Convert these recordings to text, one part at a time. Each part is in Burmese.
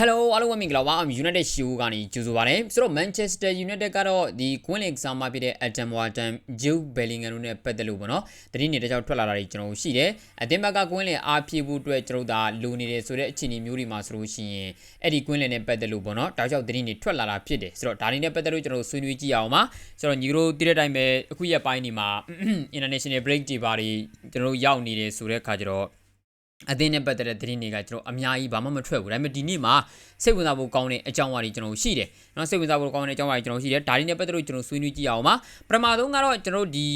Hello အားလုံးပဲမင်္ဂလာပါ United Show ကနေကြိုဆိုပါရစေဆိုတော့ Manchester United ကတော့ဒီကွင်းလင်ကစားမဖြစ်တဲ့ Adam Wharton, Jude Bellingham တို့နဲ့ပတ်သက်လို့ပေါ့နော်တတိနေတခြားထွက်လာတာတွေကျွန်တော်တို့ရှိတယ်အသင်းဘက်ကကွင်းလင်အားဖြည့်ဖို့အတွက်ကျွန်တော်တို့ဒါလိုနေတယ်ဆိုတဲ့အခြေအနေမျိုးတွေမှာဆိုလို့ရှိရင်အဲ့ဒီကွင်းလင်နဲ့ပတ်သက်လို့ပေါ့နော်တောက်လျှောက်တတိနေထွက်လာတာဖြစ်တယ်ဆိုတော့ဒါတွေနဲ့ပတ်သက်လို့ကျွန်တော်တို့ဆွေးနွေးကြည့်အောင်ပါဆိုတော့ညီတို့တည်တဲ့အတိုင်းပဲအခုရက်ပိုင်းဒီမှာ international break တွေပါတွေကျွန်တော်တို့ရောက်နေတယ်ဆိုတဲ့အခါကျတော့ အသင်းနဲ့ပတ်သက်တဲ့သတင်းတွေကကျွန်တော်အများကြီးဘာမှမထွက်ဘူးဒါပေမဲ့ဒီနေ့မှာစိတ်ဝင်စားဖို့ကောင်းတဲ့အကြောင်းအရာတွေကျွန်တော်ရှိတယ်နော်စိတ်ဝင်စားဖို့ကောင်းတဲ့အကြောင်းအရာတွေကျွန်တော်ရှိတယ်ဒါတွေနဲ့ပတ်သက်လို့ကျွန်တော်ဆွေးနွေးကြည့်အောင်ပါပထမဆုံးကတော့ကျွန်တော်ဒီ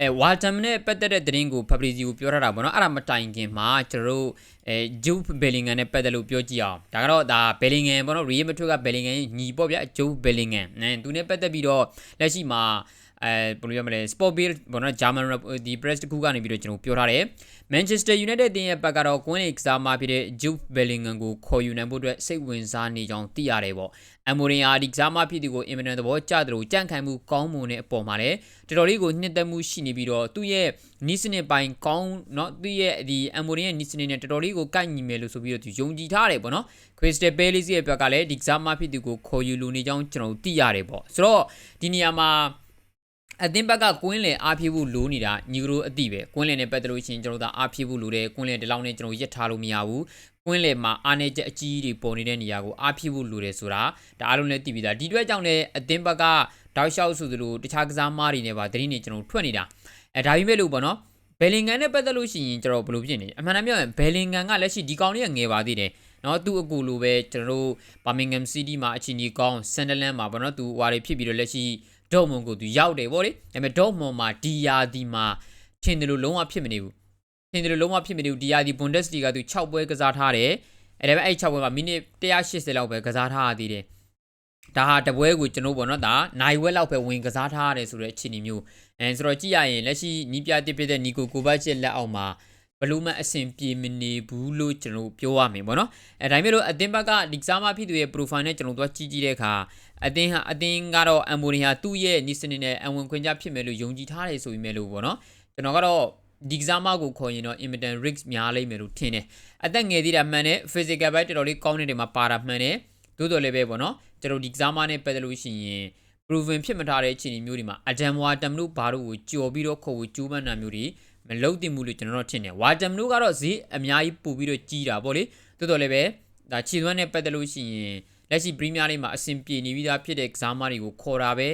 အဲဝါတမ်နဲ့ပတ်သက်တဲ့သတင်းကိုဖက်ဘရီစီကိုပြောထားတာပေါ့နော်အဲ့ဒါမတိုင်ခင်မှာကျွန်တော်တို့အဲဂျူးဘယ်လင်ဂန်နဲ့ပတ်သက်လို့ပြောကြည့်အောင်ဒါကတော့ဒါဘယ်လင်ဂန်ပေါ့နော်ရီယယ်မထွတ်ကဘယ်လင်ဂန်ညီပေါ့ဗျာဂျူးဘယ်လင်ဂန်နဲသူနဲ့ပတ်သက်ပြီးတော့လက်ရှိမှာ အဲဘယ်လိုရမလဲ Sport Bill ဘောနော် German ဒီ press တခုကနေပြီးတော့ကျွန်တော်ပြောထားတယ် Manchester United တင်ရဲ့ဘက်ကတော့ကွင်းလေးကစားမဖြစ်တဲ့ Jude Bellingham ကိုခေါ်ယူနိုင်ဖို့အတွက်စိတ်ဝင်စားနေကြောင်းသိရတယ်ပေါ့အမိုရင်အားဒီကစားမဖြစ်သူကိုအင်မတန်သဘောကျတယ်လို့ကြန့်ခိုင်မှုကောင်းမွန်တဲ့အပေါ်မှာလည်းတော်တော်လေးကိုနှစ်သက်မှုရှိနေပြီးတော့သူ့ရဲ့နီးစနစ်ပိုင်းကောင်းเนาะသူ့ရဲ့ဒီအမိုရင်ရဲ့နီးစနစ်နဲ့တော်တော်လေးကိုကိုက်ညီမယ်လို့ဆိုပြီးတော့သူယုံကြည်ထားတယ်ပေါ့နော် Crystal Palace ရဲ့ဘက်ကလည်းဒီကစားမဖြစ်သူကိုခေါ်ယူလိုနေကြောင်းကျွန်တော်သိရတယ်ပေါ့ဆိုတော့ဒီနေရာမှာ အသင်းဘက်ကကွင်းလင်အားဖြည့်ဖို့လိုနေတာညီကတို့အတိပဲကွင်းလင်နဲ့ပတ်သက်လို့ရှိရင်ကျွန်တော်တို့အားဖြည့်ဖို့လိုတယ်ကွင်းလင်ဒီလောက်နဲ့ကျွန်တော်ရက်ထားလို့မရဘူးကွင်းလင်မှာအားနေချက်အကြီးတွေပေါ်နေတဲ့နေရာကိုအားဖြည့်ဖို့လိုတယ်ဆိုတာဒါအားလုံးလည်းသိပြီးသားဒီအတွက်ကြောင့်လည်းအသင်းဘက်ကတောက်လျှောက်ဆိုသလိုတခြားကစားမားတွေနဲ့ပါသတင်းတွေကျွန်တော်ထွက်နေတာအဲဒါပေမဲ့လို့ပေါ့နော်ဘယ်လင်ဂန်နဲ့ပတ်သက်လို့ရှိရင်ကျွန်တော်ဘယ်လိုဖြစ်နေလဲအမှန်တမ်းပြောရင်ဘယ်လင်ဂန်ကလက်ရှိဒီကောင်လေးကငယ်ပါသေးတယ်နော်သူ့အကူလိုပဲကျွန်တော်တို့ Birmingham City မှာအချီနီကောင်း Sunderland မှာပေါ့နော်သူဟွာတွေဖြစ်ပြီးတော့လက်ရှိ ဒေါ့မွန်ကိုသူရောက်တယ်ဗောလေဒါပေမဲ့ဒေါ့မွန်မှာဒီယာဒီမှာထင်တယ်လို့လုံးဝဖြစ်မနေဘူးထင်တယ်လို့လုံးဝဖြစ်မနေဘူးဒီယာဒီ Bundesliga သူ6ပွဲကစားထားတယ်အဲ့ဒါပေမဲ့အဲ့6ပွဲမှာမိနစ်180လောက်ပဲကစားထားရသေးတယ်ဒါဟာတပွဲကိုကျွန်တော်ပေါ့နော်ဒါနိုင်ဝက်လောက်ပဲဝင်ကစားထားရတယ်ဆိုတဲ့အခြေအနေမျိုးအဲဆိုတော့ကြည့်ရရင်လက်ရှိနီးပြတစ်ပြတဲ့နီကိုကိုဘတ်ချစ်လက်အောက်မှာ ဘလို့မှအဆင်ပြေမနေဘူးလို့ကျွန်တော်ပြောရမယ်ပေါ့နော်အဲဒါပေမဲ့လို့အတင်းဘက်ကဒီကစားမဖြစ်သူရဲ့ profile နဲ့ကျွန်တော်တို့ကြည့်ကြည့်တဲ့အခါအတင်းဟာအတင်းကတော့အမ်မိုရီဟာသူ့ရဲ့နီးစနစ်နဲ့အဝင်ခွင့်ကြဖြစ်မယ်လို့ယုံကြည်ထားတယ်ဆိုပြီးမဲ့လို့ပေါ့နော်ကျွန်တော်ကတော့ဒီကစားမကိုခေါ်ရင်တော့ Immediate Risk များလိမ့်မယ်လို့ထင်တယ်အသက်ငယ်သေးတာမှန်တယ် physical ဘက်တော်တော်လေးကောင်းနေတယ်မှာပါတာမှန်တယ်သို့တော်လည်းပဲပေါ့နော်ကျွန်တော်ဒီကစားမနဲ့ပတ်သက်လို့ရှိရင် proven ဖြစ်မထားတဲ့အခြေအနေမျိုးတွေမှာ Adam Wharton တို့ဘာလို့ကိုကြော်ပြီးတော့ခေါ်ကိုကျိုးပန်းတာမျိုးတွေ မလုံးတင်ဘူးလို့ကျွန်တော်တို့ထင်တယ် Wharton တို့ကတော့ဈေးအများကြီးပို့ပြီးတော့ကြီးတာပေါ့လေသို့တော်လည်းပဲဒါခြေသွမ်းနဲ့ပတ်သက်လို့ရှိရင်လက်ရှိပရီးမီးယားလိမှာအဆင်ပြေနေပြီးသားဖြစ်တဲ့ကစားမတွေကိုခေါ်တာပဲ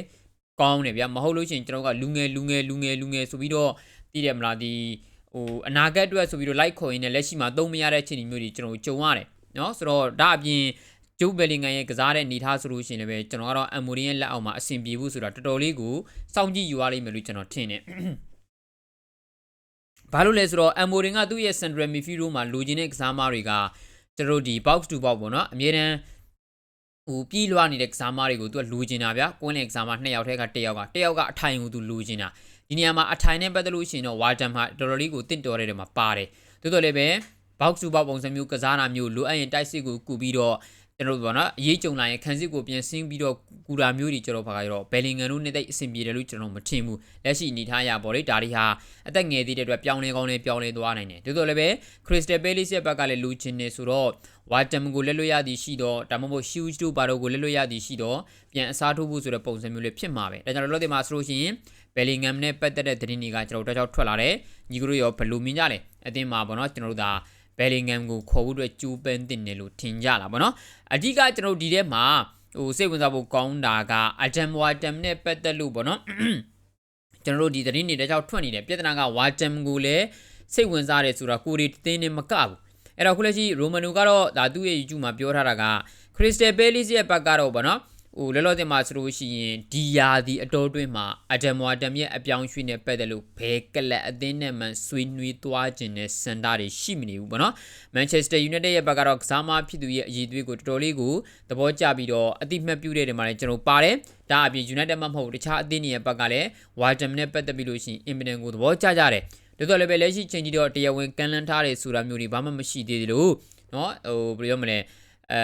ကောင်းတယ်ဗျာမဟုတ်လို့ရှိရင်ကျွန်တော်ကလူငယ်လူငယ်လူငယ်လူငယ်ဆိုပြီးတော့တည်တယ်မလားဒီဟိုအနာဂတ်အတွက်ဆိုပြီးတော့လိုက်ခေါ်ရင်းနဲ့လက်ရှိမှာသုံးမရတဲ့အခြေအနေမျိုးတွေကျွန်တော်ကြုံရတယ်နော်ဆိုတော့ဒါအပြင်ဂျိုးဘယ်လင်ဂန်ရဲ့ကစားတဲ့အနေထားဆိုလို့ရှိရင်လည်းကျွန်တော်ကတော့အမ်မိုရီရဲ့လက်အောက်မှာအဆင်ပြေဖို့ဆိုတာတော်တော်လေးကိုစောင့်ကြည့်ယူရလိမ့်မယ်လို့ကျွန်တော်ထင်တယ် ဘာလို့လဲဆိုတော့အမ်မိုရင်ကသူ့ရဲ့ central midfield မှာလိုချင်တဲ့ကစားမတွေကကျွန်တော်ဒီ box to box ပေါ့နော်အမြဲတမ်းဟိုပြီးလွှားနေတဲ့ကစားမတွေကိုသူကလိုချင်တာဗျာကွင်းလေကစားမနှစ်ယောက်ထဲကတစ်ယောက်ကတစ်ယောက်ကအထိုင်ကိုသူလိုချင်တာဒီနေရာမှာအထိုင်နဲ့ပတ်သက်လို့ရှိရင်တော့ဝါတမ်ဟာတော်တော်လေးကိုတင့်တော်တဲ့နေရာမှာပါတယ်တိုးတော်လည်းပဲ box to box ပုံစံမျိုးကစားတာမျိုးလိုအပ်ရင်တိုက်စစ်ကိုကူပြီးတော့ ကျွန်တော်တို့ပေါ့နော်အရေးကြုံလာရင်ခံစစ်ကိုပြန်ဆင်းပြီးတော့ကူတာမျိုးတွေကျွန်တော်ဖာကတော့ဘယ်လင်ဂန်တို့နဲ့တိတ်အဆင်ပြေတယ်လို့ကျွန်တော်မထင်ဘူးလက်ရှိအနေထားရပါတော့ဒါတွေဟာအသက်ငယ်သေးတဲ့အတွက်ပြောင်းလဲကောင်းလဲပြောင်းလဲသွားနိုင်တယ်တိုးတော်လည်းပဲ Crystal Palace ရဲ့ဘက်ကလည်းလူချင်းနေဆိုတော့ဝါတမ်ကိုလက်လွတ်ရသည်ရှိတော့ဒါမှမဟုတ် Huge တို့ဘာတို့ကိုလက်လွတ်ရသည်ရှိတော့ပြန်အစားထိုးဖို့ဆိုတဲ့ပုံစံမျိုးလေးဖြစ်မှာပဲဒါကြောင့်လောလောဆယ်မှာဆိုလို့ရှိရင်ဘယ်လင်ဂမ်နဲ့ပတ်သက်တဲ့သတင်းတွေကကျွန်တော်တို့တောက်ထွက်လာတယ်ညီကတို့ရောဘယ်လိုမြင်ကြလဲအတင်းမှာပေါ့နော်ကျွန်တော်တို့ဒါ ဘယ်လင်ဂမ်ကိုခေါ်ဖို့အတွက်ကျူးပန်းတင်တယ်လို့ထင်ကြလားဗောနော်အဓိကကျွန်တော်ဒီထဲမှာဟိုစိတ်ဝင်စားဖို့ကောင်းတာကအဂျမ်ဝါတမ်နဲ့ပတ်သက်လို့ဗောနော်ကျွန်တော်တို့ဒီသတင်းတွေတခြားထွက်နေတယ်ပြဿနာကဝါတမ်ကိုလည်းစိတ်ဝင်စားတယ်ဆိုတာကိုရီတင်းနေမကဘူးအဲ့တော့ခုလက်ရှိရိုမန်နိုကတော့ဒါသူ့ရဲ့ YouTube မှာပြောထားတာကခရစ္စတယ်ပဲလီစ်ရဲ့ဘက်ကတော့ဗောနော် ဟိုလောလောဆယ်မှာဆိုလို့ရှိရင်ဒီယာဒီအတော်တွင်းမှာအဒမ်ဝါတမ်ရဲ့အပြောင်းရွှေ့နဲ့ပတ်သက်လို့ဘဲကလပ်အသင်းနဲ့မှဆွေးနွေးသွားခြင်းနဲ့စန္ဒတွေရှိမနေဘူးပေါ့နော်မန်ချက်စတာယူနိုက်တက်ရဲ့ဘက်ကတော့ကစားမဖြစ်သူရဲ့အရေးသွေးကိုတော်တော်လေးကိုသဘောကျပြီးတော့အတိမတ်ပြုတဲ့နေရာမှာလည်းကျွန်တော်ပါတယ်ဒါအပြင် United မှမဟုတ်တခြားအသင်းတွေရဲ့ဘက်ကလည်း Wardam နဲ့ပတ်သက်ပြီးလို့ရှိရင် Impediment ကိုသဘောကျကြတယ်ဒါတော့လည်းပဲလက်ရှိချိန်ကြီးတော့တရားဝင်ကန်လန်းထားတယ်ဆိုတာမျိုးတွေဘာမှမရှိသေးသေးလို့เนาะဟိုဘယ်လိုပြောမလဲ အဲ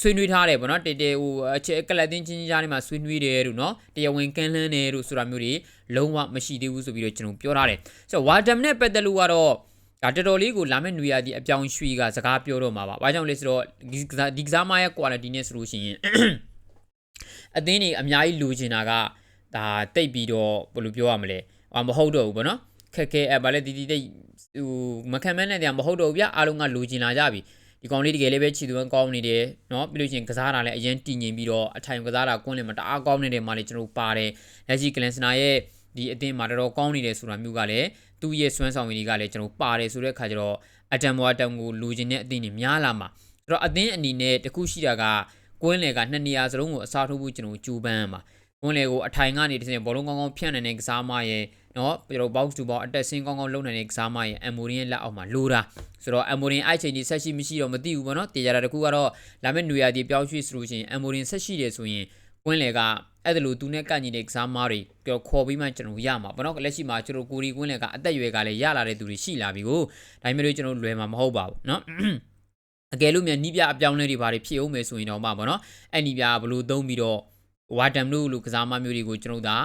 ဆွေးနွေးထားတယ်ပေါ့နော်တေတေဟိုအခြေကလတ်တင်းချင်းချင်းကြားထဲမှာဆွေးနွေးတယ်လို့နော်တရားဝင်ကမ်းလှမ်းတယ်လို့ဆိုတာမျိုးတွေလုံးဝမရှိသေးဘူးဆိုပြီးတော့ကျွန်တော်ပြောထားတယ်ဆိုတော့ဝါဒမ်နဲ့ပတ်သက်လို့ကတော့ဒါတော်တော်လေးကိုလာမယ့်နွေရာသီအပြောင်းရွှေ့ကစကားပြောတော့မှာပါ။ဘာကြောင့်လဲဆိုတော့ဒီကစားဒီကစားမရဲ့ quality နဲ့ဆိုလို့ရှိရင်အသင်းတွေအများကြီးလိုချင်တာကဒါတိတ်ပြီးတော့ဘယ်လိုပြောရမလဲ။ဟာမဟုတ်တော့ဘူးဗောနော်။ခက်ခဲအဲဗာလဲတီတီတိတ်ဟိုမခံမနဲ့တရားမဟုတ်တော့ဘူးဗျအားလုံးကလိုချင်လာကြပြီ။ ဒီကောင်လေးတကယ်လေးပဲခြေသွင်းကောင်းနေတယ်เนาะပြီးလို့ရှိရင်ကစားတာလည်းအရင်တည်ငြိမ်ပြီးတော့အထိုင်ကစားတာကွန်းလည်းမတအားကောင်းနေတယ်မှလည်းကျွန်တော်ပါတယ်လက်ရှိကလန်စနာရဲ့ဒီအသင်းမှာတော်တော်ကောင်းနေတယ်ဆိုတာမျိုးကလည်းသူ့ရဲ့စွမ်းဆောင်ရည်တွေကလည်းကျွန်တော်ပါတယ်ဆိုတဲ့အခါကျတော့အတမ်ဝါတမ်ကိုလူချင်တဲ့အသင်းတွေများလာမှာအဲ့တော့အသင်းအနေနဲ့တခုရှိတာကကွင်းလေကနှစ်နေရာစလုံးကိုအစားထိုးဖို့ကျွန်တော်ကြိုးပမ်းမှာကွင်းလေကိုအထိုင်ကနေတစ်စင်ဘောလုံးကောင်းကောင်းဖြန့်နေတဲ့ကစားမရဲ့ နော်ကျွန်တော် box to box အတက်ဆင်းကောင်းကောင်းလုပ်နိုင်တဲ့ကစားမရဲ့အမိုရင်ရဲ့လက်အောက်မှာလိုတာဆိုတော့အမိုရင်အဲ့ချိန်ကြီးဆက်ရှိမရှိတော့မသိဘူးပေါ့နော်တေချာတာတခုကတော့လာမယ့်နွေရာသီပြောင်းရွှေ့ဆိုလို့ရှိရင်အမိုရင်ဆက်ရှိတယ်ဆိုရင်ကွင်းလေကအဲ့ဒါလိုသူနဲ့ကန့်ညီတဲ့ကစားမားတွေကြောခေါ်ပြီးမှကျွန်တော်ရမှာပေါ့နော်လက်ရှိမှာကျွန်တော်ကိုရီကွင်းလေကအသက်အရွယ်ကလည်းရလာတဲ့သူတွေရှိလာပြီကိုဒါပေမဲ့ကျွန်တော်လွယ်မှာမဟုတ်ပါဘူးနော်အကယ်လို့မြန်နီးပြအပြောင်းလဲတွေဘာတွေဖြစ်အောင်မယ်ဆိုရင်တော့မှပေါ့နော်အဲ့နီးပြဘလို့သုံးပြီးတော့ ဝါတမ်လို့လူကစားမမျိုးတွေကိုကျွန်တော်ဒါ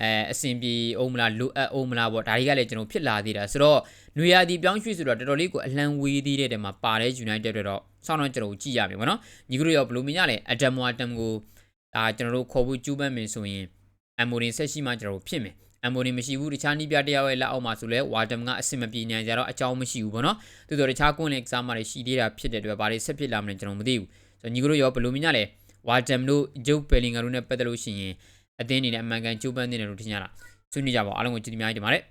အဲအဆင်ပြေအောင်မလားလိုအပ်အောင်မလားပေါ့ဒါတွေကလည်းကျွန်တော်ဖြစ်လာသေးတာဆိုတော့နွေရာသီပြောင်းရွှေ့ဆိုတော့တော်တော်လေးကိုအလံဝေးသေးတဲ့တဲမှာပါတဲ့ United တွေတော့ဆောင်းတော့ကျွန်တော်ကြည့်ရမယ်ပေါ့နော်ညီကတို့ရောဘလို့မြင်ရလဲအဒမ်ဝါတမ်ကိုဒါကျွန်တော်တို့ခေါ်ဖို့ကျူးပန်းမယ်ဆိုရင်အမိုရင်ဆက်ရှိမှကျွန်တော်တို့ဖြစ်မယ်အမိုရင်မရှိဘူးတခြားနီးပြတယောက်ရဲ့လက်အောက်မှာဆိုလဲဝါတမ်ကအဆင်မပြေနိုင်ကြတော့အကြောင်းမရှိဘူးပေါ့နော်သူတို့တခြားကွန်းလေးကစားမှတွေရှိသေးတာဖြစ်တဲ့အတွက်ဘာတွေဆက်ဖြစ်လာမလဲကျွန်တော်မသိဘူးဆိုတော့ညီကတို့ရောဘလို့မြင်ရလဲ ဝါတမ်တို့ဂျုတ်ပယ်လင်ဂါတို့နဲ့ပတ်သက်လို့ရှိရင်အသင်းအနေနဲ့အမှန်ကန်ကျိုးပန်းနေတယ်လို့ထင်ကြတာဆွေးနွေးကြပါအားလုံးကိုကြည့်ကြများကြပါမယ်